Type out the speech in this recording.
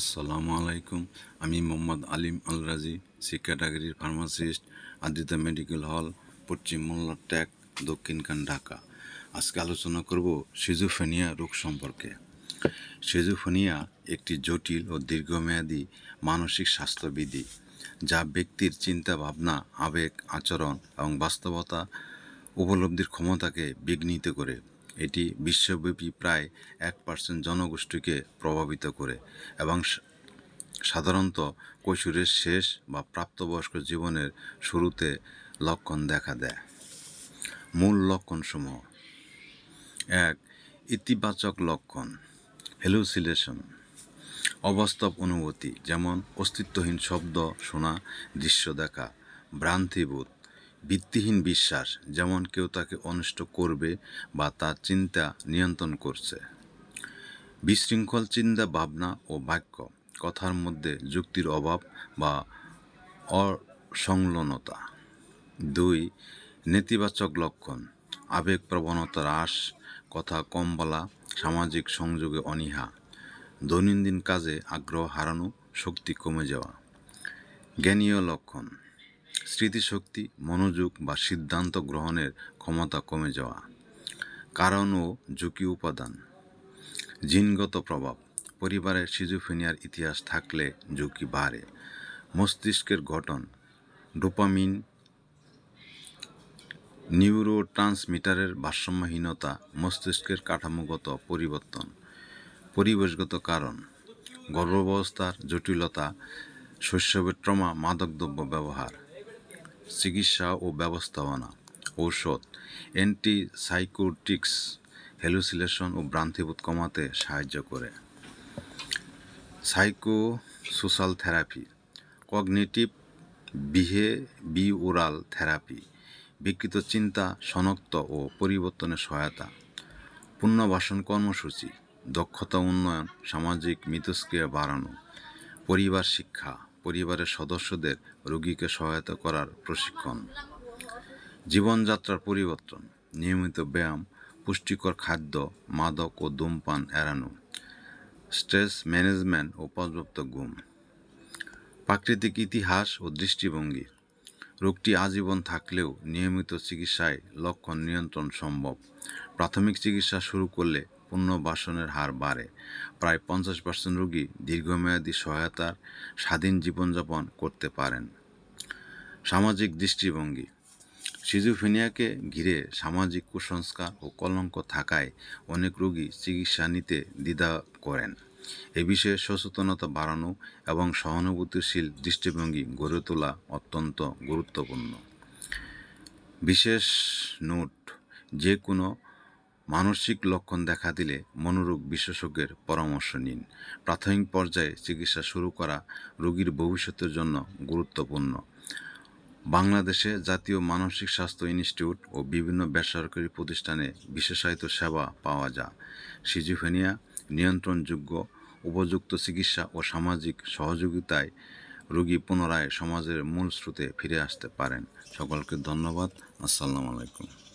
আসসালামু আলাইকুম। আমি মোহাম্মদ আলিম আল রাজি শিক্ষাটাগিরির ফার্মাসিস্ট আদিতা মেডিকেল হল, পশ্চিম মোল্লা ট্যাক দক্ষিণখান ঢাকা। আজকে আলোচনা করব সিজোফেনিয়া রোগ সম্পর্কে। সিজোফেনিয়া একটি জটিল ও দীর্ঘমেয়াদী মানসিক স্বাস্থ্যবিধি, যা ব্যক্তির চিন্তা ভাবনা আবেগ, আচরণ এবং বাস্তবতা উপলব্ধির ক্ষমতাকে বিঘ্নিত করে। এটি বিশ্বব্যাপী প্রায় এক পার্সেন্ট জনগোষ্ঠীকে প্রভাবিত করে এবং সাধারণত কৈশোরের শেষ বা প্রাপ্তবয়স্ক জীবনের শুরুতে লক্ষণ দেখা দেয়। মূল লক্ষণসমূহ। এক, ইতিবাচক লক্ষণ হ্যালুসিলেশন অবাস্তব অনুভূতি, যেমন অস্তিত্বহীন শব্দ শোনা, দৃশ্য দেখা, ভ্রান্তিবোধ ভিত্তিহীন বিশ্বাস, যেমন কেউ তাকে অনিষ্ট করবে বা তার চিন্তা নিয়ন্ত্রণ করছে। বিশৃঙ্খল চিন্তা ভাবনা ও বাক্য, কথার মধ্যে যুক্তির অভাব বা অসংলনতা দুই, নেতিবাচক লক্ষণ, আবেগ প্রবণতা হ্রাস, কথা কম বলা, সামাজিক সংযোগে অনীহা, দৈনন্দিন কাজে আগ্রহ হারানো, শক্তি কমে যাওয়া। জ্ঞানীয় লক্ষণ স্মৃতিশক্তি, মনোযোগ বা সিদ্ধান্ত গ্রহণের ক্ষমতা কমে যাওয়া। কারণ ও ঝুঁকি উপাদান। জিনগত প্রভাব। পরিবারের সিজোফেনিয়ার ইতিহাস থাকলে ঝুঁকি বাড়ে। মস্তিষ্কের গঠন। ডোপামিন নিউরো ট্রান্সমিটারের ভারসাম্যহীনতা মস্তিষ্কের কাঠামোগত পরিবর্তন। পরিবেশগত কারণ। গর্ভাবস্থার জটিলতা, শৈশবের ট্রমা, মাদকদ্রব্য ব্যবহার। চিকিৎসা ও ব্যবস্থাপনা, ঔষধ, অ্যান্টিসাইকোটিক্স হ্যালুসিলেশন ও ভ্রান্তিবোধ কমাতে সাহায্য করে। Psycho social therapy, cognitive behavioural therapy, বিকৃত চিন্তা, শনাক্ত ও পরিবর্তনে সহায়তা, পুনর্বাসন কর্মসূচি, দক্ষতা উন্নয়ন, সামাজিক মিথস্ক্রিয়া বাড়ানো, পরিবার শিক্ষা পরিবারের সদস্যদের রোগীকে সহায়তা করার প্রশিক্ষণ। জীবনযাত্রার পরিবর্তন, নিয়মিত ব্যায়াম, পুষ্টিকর খাদ্য, মাদক ও ধূমপান এড়ানো, স্ট্রেস ম্যানেজমেন্ট ও পর্যাপ্ত ঘুম। প্রাকৃতিক ইতিহাস ও দৃষ্টিভঙ্গি, রোগটি আজীবন থাকলেও নিয়মিত চিকিৎসায় লক্ষণ নিয়ন্ত্রণ সম্ভব। প্রাথমিক চিকিৎসা শুরু করলে পুনর্বাসনের হার বাড়ে। প্রায় পঞ্চাশ পার্সেন্ট রোগী দীর্ঘমেয়াদী সহায়তার স্বাধীন জীবনযাপন করতে পারেন। সামাজিক দৃষ্টিভঙ্গি। সিজোফেনিয়াকে ঘিরে সামাজিক কুসংস্কার ও কলঙ্ক থাকায় অনেক রোগী চিকিৎসা নিতে দ্বিধা করেন। এ বিষয়ে সচেতনতা বাড়ানো এবং সহানুভূতিশীল দৃষ্টিভঙ্গি গড়ে তোলা অত্যন্ত গুরুত্বপূর্ণ। বিশেষ নোট, যে কোনো মানসিক লক্ষণ দেখা দিলে মনোরোগ বিশেষজ্ঞের পরামর্শ নিন। প্রাথমিক পর্যায়ে চিকিৎসা শুরু করা রোগীর ভবিষ্যতের জন্য গুরুত্বপূর্ণ। বাংলাদেশে জাতীয় মানসিক স্বাস্থ্য ইনস্টিটিউট ও বিভিন্ন বেসরকারি প্রতিষ্ঠানে বিশেষায়িত সেবা পাওয়া যায়। সিজোফেনিয়া নিয়ন্ত্রণযোগ্য, উপযুক্ত চিকিৎসা ও সামাজিক সহযোগিতায় রোগী পুনরায় সমাজের মূল স্রোতে ফিরে আসতে পারেন। সকলকে ধন্যবাদ। আসসালামু আলাইকুম।